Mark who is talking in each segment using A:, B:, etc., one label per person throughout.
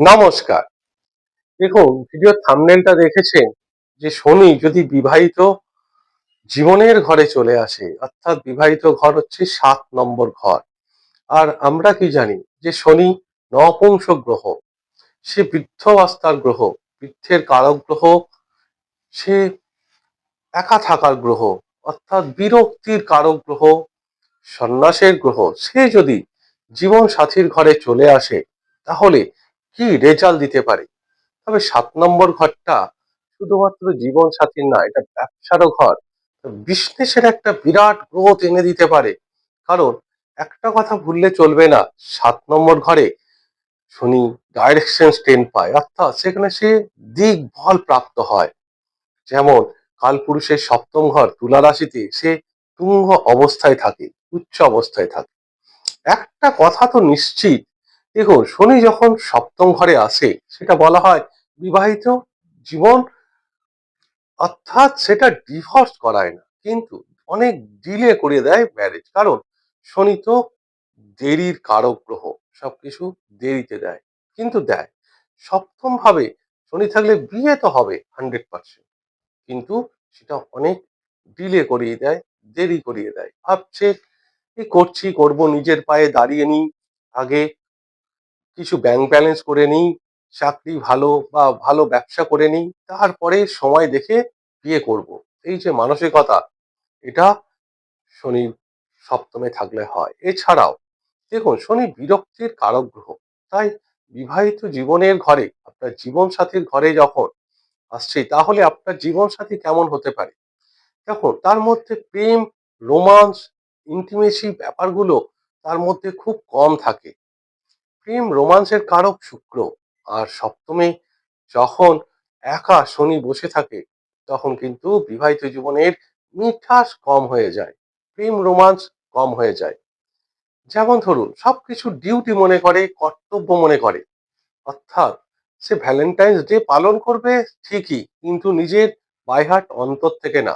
A: নমস্কার। দেখুন ভিডিও থামনেলটা দেখেছেন যে শনি যদি বিবাহিত জীবনের ঘরে চলে আসে, অর্থাৎ বিবাহিত ঘর হচ্ছে সাত নম্বর ঘর। আর আমরা কি জানি যে শনি নপুংস গ্রহ, সে বৃদ্ধাবস্থার গ্রহ, বৃদ্ধের কারক গ্রহ, সে একা থাকার গ্রহ, অর্থাৎ বিরক্তির কারক গ্রহ, সন্ন্যাসের গ্রহ, সে যদি জীবন সাথীর ঘরে চলে আসে, তাহলে কি রেজাল্ট দিতে পারে? তবে সাত নম্বর ঘরটা শুধুমাত্র জীবন সাথীর না, এটা ব্যবসারও ঘর। বিজনেসের একটা বিরাট গ্রোথ এনে দিতে পারে। কারণ একটা কথা ভুললে চলবে না, সাত নম্বর ঘরে শনি ডাইরেকশন স্টেন পায়, অর্থাৎ সেখানে সে দিকবল প্রাপ্ত হয়। যেমন কালপুরুষের সপ্তম ঘর তুলা রাশিতে সে তুঙ্গ অবস্থায় থাকে, উচ্চ অবস্থায় থাকে। একটা কথা তো নিশ্চিত দেখুন শনি যখন সপ্তম ঘরে আসে, সেটা বলা হয় বিবাহিত জীবন, অর্থাৎ সেটা ডিভোর্স করায় না। কিন্তু অনেক ডিলে করে দেয় ম্যারেজ কারণ শনি তো দেরির কারক গ্রহ, সবকিছু দেরিতে দেয়। কিন্তু দেয়। সপ্তম ভাবে শনি থাকলে বিয়ে তো হবে হান্ড্রেড পার্সেন্ট কিন্তু সেটা অনেক ডিলে করিয়ে দেয়, দেরি করিয়ে দেয়। ভাবছে, কি করছি, করব, নিজের পায়ে দাঁড়িয়ে নিই। আগে কিছু ব্যাংক ব্যালেন্স করে নিই, চাকরি ভালো বা ভালো ব্যবসা করে নিই, তারপরে সময় দেখে বিয়ে করব। এই যে মানসিকতা, এটা শনি সপ্তমে থাকলে হয়। এছাড়াও, দেখুন, শনি বিরক্তির কারক গ্রহ। তাই বিবাহিত জীবনের ঘরে, আপনার জীবন সাথীর ঘরে যখন আসছে, তাহলে আপনার জীবন সাথী কেমন হতে পারে? দেখুন, তার মধ্যে প্রেম, রোমান্স ইন্টিমেসি ব্যাপারগুলো তার মধ্যে খুব কম থাকে। প্রেম রোমান্সের কারক শুক্র। আর সপ্তমে যখন একা শনি বসে থাকে, তখন কিন্তু বিবাহিত জীবনের মিঠাস কম হয়ে যায়, প্রেম রোমান্স কম হয়ে যায়। যেমন ধরুন, সবকিছু ডিউটি মনে করে, কর্তব্য মনে করে। অর্থাৎ সে ভ্যালেন্টাইন্স ডে পালন করবে ঠিকই, কিন্তু নিজের বাইহাট অন্তর থেকে না।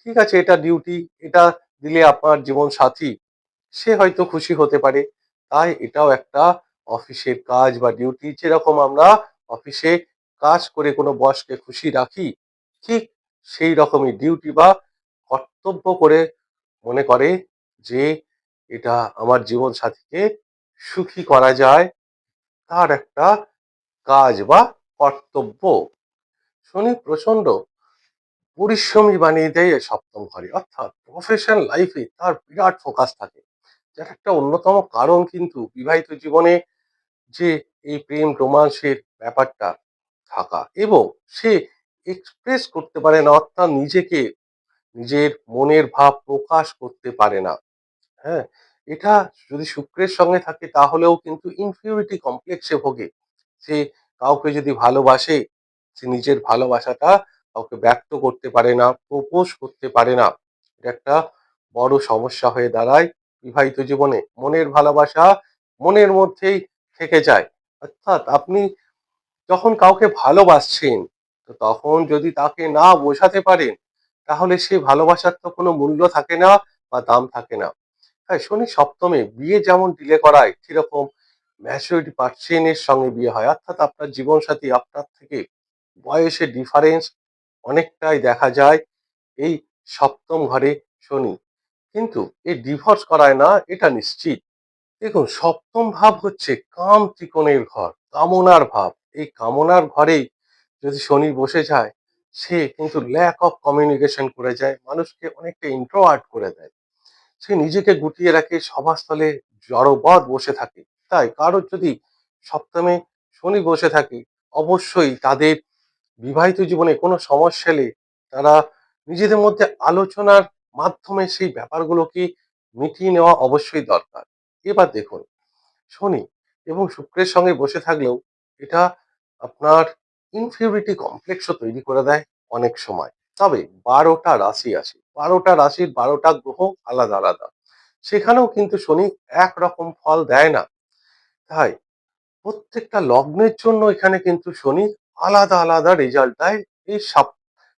A: ঠিক আছে, এটা ডিউটি, এটা দিলে আপনার জীবন সাথী সে হয়তো খুশি হতে পারে। তাই এটাও একটা অফিসের কাজ বা ডিউটি যেরকম আমরা অফিসে কাজ করে কোনো বসকে খুশি রাখি, ঠিক সেই রকমই ডিউটি বা কর্তব্য করে মনে করে যে এটা আমার জীবন সাথীকে সুখী করা যায়, তার একটা কাজ বা কর্তব্য। শনি প্রচণ্ড পরিশ্রমী বানিয়ে দেয় সপ্তম ঘরে, অর্থাৎ প্রফেশনাল লাইফে তার বিরাট ফোকাস থাকে। যার একটা অন্যতম কারণ কিন্তু বিবাহিত জীবনে যে এই প্রেম রোমান্সের ব্যাপারটা থাকা এবং সে এক্সপ্রেস করতে পারে না, অর্থাৎ নিজেকে নিজের মনের ভাব প্রকাশ করতে পারে না। হ্যাঁ এটা যদি শুক্রের সঙ্গে থাকে তাহলেও কিন্তু ইনফিউরিটি কমপ্লেক্সে ভোগে। সে কাউকে যদি ভালোবাসে, সে নিজের ভালোবাসাটা কাউকে ব্যক্ত করতে পারে না প্রপোজ করতে পারে না। এটা একটা বড় সমস্যা হয়ে দাঁড়ায় বিবাহিত জীবনে। মনের ভালোবাসা মনের মধ্যেই থেকে যায়। অর্থাৎ আপনি যখন কাউকে ভালোবাসছেন, তো তখন যদি তাকে না বোঝাতে পারেন, তাহলে সে ভালোবাসার তো কোনো মূল্য থাকে না বা দাম থাকে না। হ্যাঁ শনি সপ্তমে বিয়ে যেমন ডিলে করায়, সেরকম ম্যাচুরিটি পার্সেনের সঙ্গে বিয়ে হয়। অর্থাৎ আপনার জীবনসাথী, আপনার থেকে বয়সে ডিফারেন্স অনেকটাই দেখা যায় এই সপ্তম ঘরে শনি। কিন্তু এই ডিভোর্স করায় না, এটা নিশ্চিত। দেখুন, সপ্তম ভাব হচ্ছে কাম ত্রিকোণের ঘর, কামনার ভাব। এই কামনার ঘরেই যদি শনি বসে যায়, সে কিন্তু ল্যাক অফ কমিউনিকেশন করে যায়, মানুষকে অনেকটা ইন্ট্রোয়ার্ট করে দেয়। সে নিজেকে গুটিয়ে রাখে, সভাস্থলে জড়বৎ বসে থাকে। তাই কারোর যদি সপ্তমে শনি বসে থাকে, অবশ্যই তাদের বিবাহিত জীবনে কোনো সমস্যা এলে তারা নিজেদের মধ্যে আলোচনার মাধ্যমে সেই ব্যাপারগুলোকে মিটিয়ে নেওয়া অবশ্যই দরকার। এবার দেখুন। শনি এবং শুক্রের সঙ্গে বসে থাকলেও এটা আপনার ইনফিউরিটি কমপ্লেক্সও তৈরি করে দেয় অনেক সময়। তবে বারোটা রাশি আছে। বারোটা রাশির বারোটা গ্রহ আলাদা আলাদা। সেখানেও কিন্তু শনি একরকম ফল দেয় না। তাই প্রত্যেকটা লগ্নের জন্য এখানে কিন্তু শনি আলাদা আলাদা রেজাল্ট দেয় এই সাত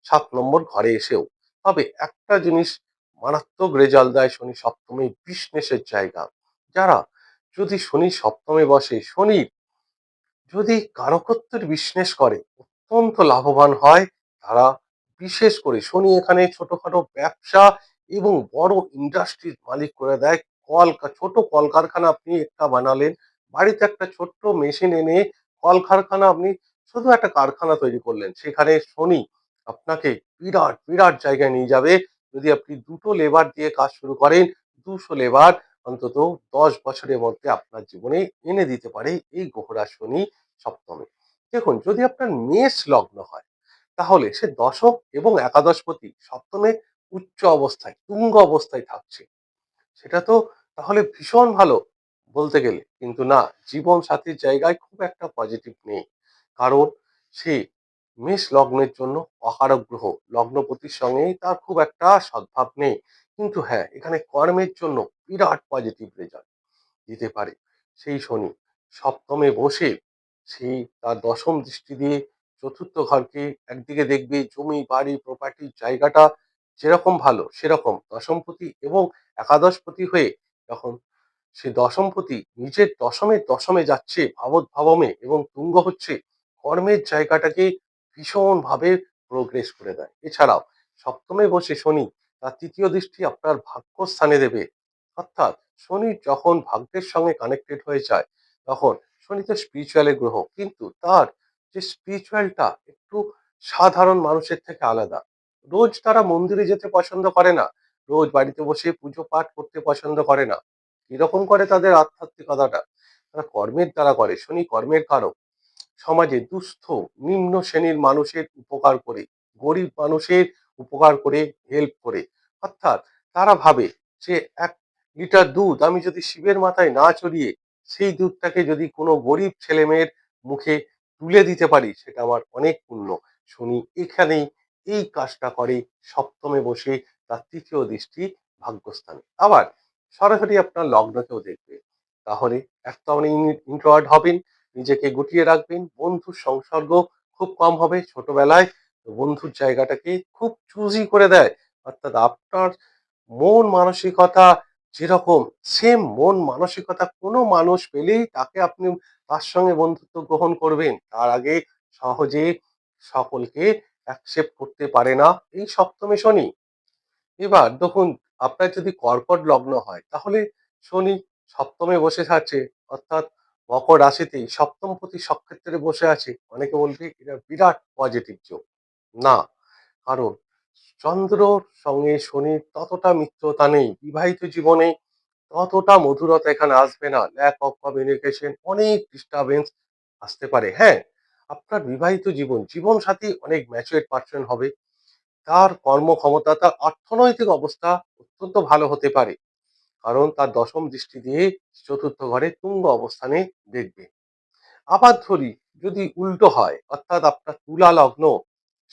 A: সাত নম্বর ঘরে এসেও। তবে একটা জিনিস মারাত্মক রেজাল্ট দেয় শনি সপ্তমী বিজনেসের জায়গা। যারা যদি শনি সপ্তমে বসে শনির যদি কারকত্বের বিশ্বাস করে, অত্যন্ত লাভবান হয়, তারা বিশেষ করে শনি এখানে ছোটখাটো ব্যবসা এবং বড় ইন্ডাস্ট্রির মালিক করে দেয়। কল ছোট কলকারখানা আপনি একটা বানালেন, বাড়িতে একটা ছোট্ট মেশিন এনে কলকারখানা আপনি শুধু একটা কারখানা তৈরি করলেন, সেখানে শনি আপনাকে বিরাট বিরাট জায়গায় নিয়ে যাবে। যদি আপনি দুটো লেবার দিয়ে কাজ শুরু করেন, দুশো লেবার অন্তত দশ বছরের মধ্যে আপনার জীবনে এনে দিতে পারে এই গ্রহরা শনি সপ্তমে। দেখুন, যদি আপনার মেষ লগ্ন হয়, তাহলে সে দশম এবং একাদশপতি সপ্তমে উচ্চ অবস্থায়, তুঙ্গ অবস্থায় থাকছে। সেটা তো তাহলে ভীষণ ভালো বলতে গেলে। কিন্তু না, জীবন সাথীর জায়গায় খুব একটা পজিটিভ নেই। কারণ সে মেষ লগ্নের জন্য অকারক গ্রহ। লগ্নপতির সঙ্গে তার খুব একটা সদ্ভাব নেই। কিন্তু হ্যাঁ এখানে কর্মের জন্য বিরাট পজিটিভ রেজাল্ট দিতে পারে। সেই শনি সপ্তমে বসে সেই তার দশম দৃষ্টি দিয়ে চতুর্থ ঘরকে একদিকে দেখবে, জমি, বাড়ি প্রপার্টির জায়গাটা যেরকম ভালো সেরকম দশমপতি এবং একাদশপতি হয়ে যখন সে দশমপতি নিজের দশমের দশমে যাচ্ছে ভাবমে এবং তুঙ্গ হচ্ছে, কর্মের জায়গাটাকে ভীষণভাবে প্রোগ্রেস করে দেয়। এছাড়াও সপ্তমে বসে শনি তার তৃতীয় দৃষ্টি আপনার ভাগ্যস্থানে দেবে। অর্থাৎ শনি যখন ভাগ্যের সঙ্গে কানেক্টেড হয়ে যায়, তখন শনি তো স্পিরিচুয়ালের গ্রহ। কিন্তু তার যে স্পিরিচুয়ালটা একটু সাধারণ মানুষের থেকে আলাদা। রোজ তারা মন্দিরে যেতে পছন্দ করে না। রোজ বাড়িতে বসে পুজো পাঠ করতে পছন্দ করে না। কীরকম করে তাদের আধ্যাত্মিকতাটা? তারা কর্মের দ্বারা করে, শনি কর্মের কারক। সমাজে দুস্থ, নিম্ন শ্রেণির মানুষের উপকার করে, গরিব মানুষের উপকার করে হেল্প করে। অর্থাৎ তারা ভাবে যে এক লিটার দুধ আমি যদি শিবের মাথায় না চড়িয়ে সেই দুধটাকে যদি কোনো গরিব ছেলে মেয়ের মুখে তুলে দিতে পারি, সেটা আমার অনেক পুণ্য। শনি এখানেই এই কাজটা করে, সপ্তমে বসে তার তৃতীয় দৃষ্টি ভাগ্যস্থানে। আবার সরাসরি আপনার লগ্নকেও দেখবে। তাহলে এক তো আপনি ইন্ট্রোয়ার্ড হবেন, নিজেকে গুটিয়ে রাখবেন, বন্ধুর সংসর্গ খুব কম হবে। ছোটবেলায় বন্ধুর জায়গাটাকে খুব চুজি করে দেয়। অর্থাৎ আপনার মন মানসিকতা যেরকম সেম মন মানসিকতা কোনো মানুষ পেলেই তাকে আপনি তার সঙ্গে বন্ধুত্ব গ্রহণ করবেন। তার আগে সহজে সকলকে অ্যাকসেপ্ট করতে পারে না এই সপ্তমে শনি। এবার দেখুন, আপনার যদি কর্কট লগ্ন হয়, তাহলে শনি সপ্তমে বসে থাকছে অর্থাৎ মকর রাশিতেই সপ্তম প্রতি সক্ষেত্রে বসে আছে। অনেকে বলবে এটা বিরাট পজিটিভ যোগ। না। কারণ চন্দ্রর সঙ্গে শনির ততটা মিত্রতা নেই, বিবাহিত জীবনে ততটা মধুরতা এখানে আসবে না। ল্যাক অফ কমিউনিকেশন অনেক ডিস্টারবেন্স আসতে পারে। হ্যাঁ আপনার বিবাহিত জীবন জীবন সাথী অনেক ম্যাচুয়েট পার্সন হবে। তার কর্মক্ষমতা তার অর্থনৈতিক অবস্থা অত্যন্ত ভালো হতে পারে। কারণ তার দশম দৃষ্টি দিয়ে চতুর্থ ঘরে তুঙ্গ অবস্থানে দেখবে। আবার ধরি, যদি উল্টো হয়, অর্থাৎ আপনার তুলা লগ্ন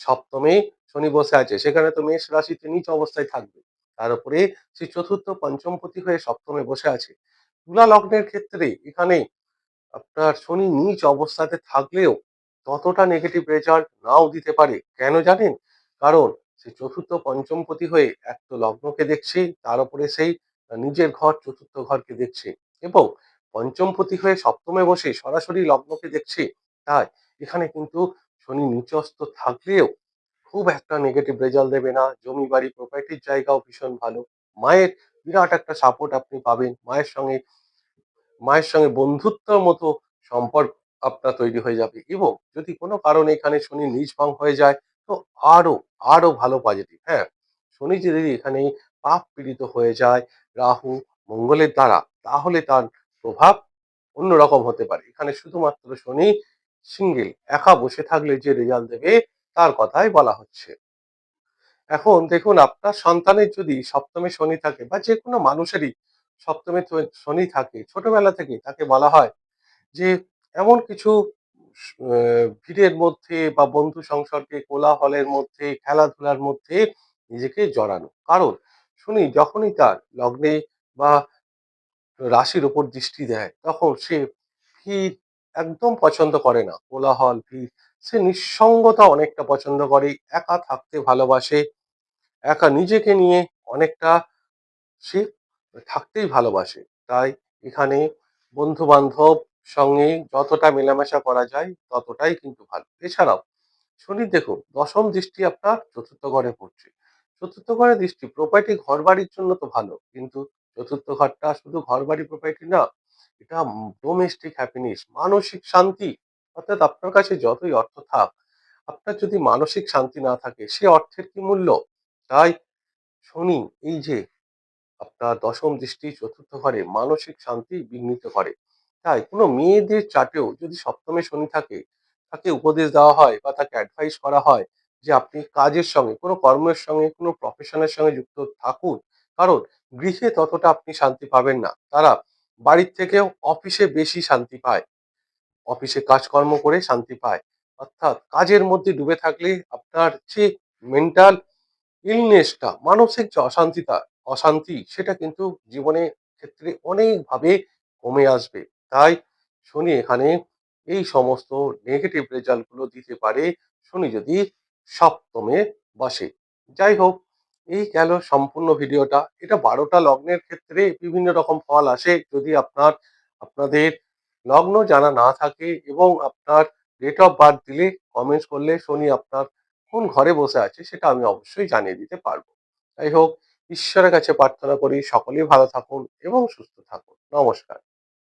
A: সপ্তমে শনি বসে আছে, সেখানে তো মেষ রাশিতে নিচ অবস্থায় থাকবে। তার উপরে সে চতুর্থ পঞ্চমপতি হয়ে সপ্তমে বসে আছে। তুলা লগ্নের ক্ষেত্রে এখানে আপনার শনি নিচ অবস্থাতে থাকলেও ততটা নেগেটিভ রেজাল্ট নাও দিতে পারে। কেন জানেন? কারণ সে চতুর্থ পঞ্চমপতি হয়ে এক তো লগ্নকে দেখছে, তার উপরে সেই নিজের ঘর, চতুর্থ ঘরকে দেখছে এবং পঞ্চমপতি হয়ে সপ্তমে বসে সরাসরি লগ্নকে দেখছে। তাই এখানে কিন্তু শনি নিচস্থ থাকলেও খুব একটা নেগেটিভ রেজাল্ট দেবে না। জমি বাড়ি প্রপার্টির জায়গাও ভীষণ ভালো। মায়ের বিরাট একটা সাপোর্ট আপনি পাবেন। মায়ের সঙ্গে মায়ের সঙ্গে বন্ধুত্বর মতো সম্পর্ক আপনার তৈরি হয়ে যাবে এবং যদি কোনো কারণে এখানে শনি নিজ ভাঙ হয়ে যায়, তো আরও আরও ভালো পজিটিভ হ্যাঁ? শনি যদি এখানে পাপ পীড়িত হয়ে যায়, রাহু মঙ্গলের দ্বারা, তাহলে তার প্রভাব অন্যরকম হতে পারে। এখানে শুধুমাত্র শনি সিঙ্গেল, একা বসে থাকলে যে রেজাল্ট দেবে তার কথাই বলা হচ্ছে। এখন দেখুন, আপনার সন্তানের যদি সপ্তমে শনি থাকে বা যে কোনো মানুষেরই সপ্তমে শনি থাকে, ছোটবেলা থেকে তাকে বলা হয় যে এমন কিছু ভিড়ের মধ্যে বা বন্ধু সংসর্গে, কোলাহলের মধ্যে, খেলাধুলার মধ্যে নিজেকে জড়ানো। কারণ শুনি যখনই তার লগ্নে বা রাশির ওপর দৃষ্টি দেয়, তখন সে ভিড় একদম পছন্দ করে না। কোলাহল ভিড় সে নিঃসঙ্গতা অনেকটা পছন্দ করে, একা থাকতে ভালোবাসে, একা নিজেকে নিয়ে অনেকটা সে থাকতেই ভালোবাসে। তাই এখানে বন্ধু বান্ধব সঙ্গে যতটা মেলামেশা করা যায়, ততটাই কিন্তু ভালো। এছাড়াও শনি দেখুন, দশম দৃষ্টি আপনার চতুর্থ ঘরে পড়ছে। চতুর্থ ঘরে দৃষ্টি প্রপার্টি ঘর বাড়ির জন্য তো ভালো, কিন্তু চতুর্থ ঘরটা শুধু ঘর বাড়ি প্রপার্টি না এটা ডোমেস্টিক হ্যাপিনেস মানসিক শান্তি। অর্থাৎ আপনার কাছে যতই অর্থ থাক, আপনার যদি মানসিক শান্তি না থাকে, সে অর্থের কি মূল্য? তাই শনি এই যে আপনার দশম দৃষ্টি, চতুর্থ ঘরে মানসিক শান্তি বিঘ্নিত করে। তাই কোনো মেয়েদের চাটেও যদি সপ্তমে শনি থাকে, তাকে উপদেশ দেওয়া হয় বা তাকে অ্যাডভাইস করা হয় যে আপনি কাজের সঙ্গে, কোনো কর্মের সঙ্গে, কোনো প্রফেশনের সঙ্গে যুক্ত থাকুন। কারণ গৃহে ততটা আপনি শান্তি পাবেন না। তারা বাড়ির থেকেও অফিসে বেশি শান্তি পায়। অফিসে কাজকর্ম করে শান্তি পায়। অর্থাৎ কাজের মধ্যে ডুবে থাকলে আপনার যে মেন্টাল ইলনেসটা মানসিক যে অশান্তিটা অশান্তি, সেটা কিন্তু জীবনের ক্ষেত্রে অনেকভাবে কমে আসবে। তাই শনি এখানে এই সমস্ত নেগেটিভ রেজাল্টগুলো দিতে পারে। শনি যদি সপ্তমে বসে। যাই হোক এই গেল সম্পূর্ণ ভিডিওটা। এটা বারোটা লগ্নের ক্ষেত্রে বিভিন্ন রকম ফল আসে। যদি আপনার, আপনাদের লগ্ন জানা না থাকে এবং আপনার ডেট অফ বার্থ দিলে কমেন্টস করলে শনি আপনার কোন ঘরে বসে আছে সেটা আমি অবশ্যই জানিয়ে দিতে পারব। যাই হোক, ঈশ্বরের কাছে প্রার্থনা করি, সকলেই ভালো থাকুন এবং সুস্থ থাকুন। নমস্কার।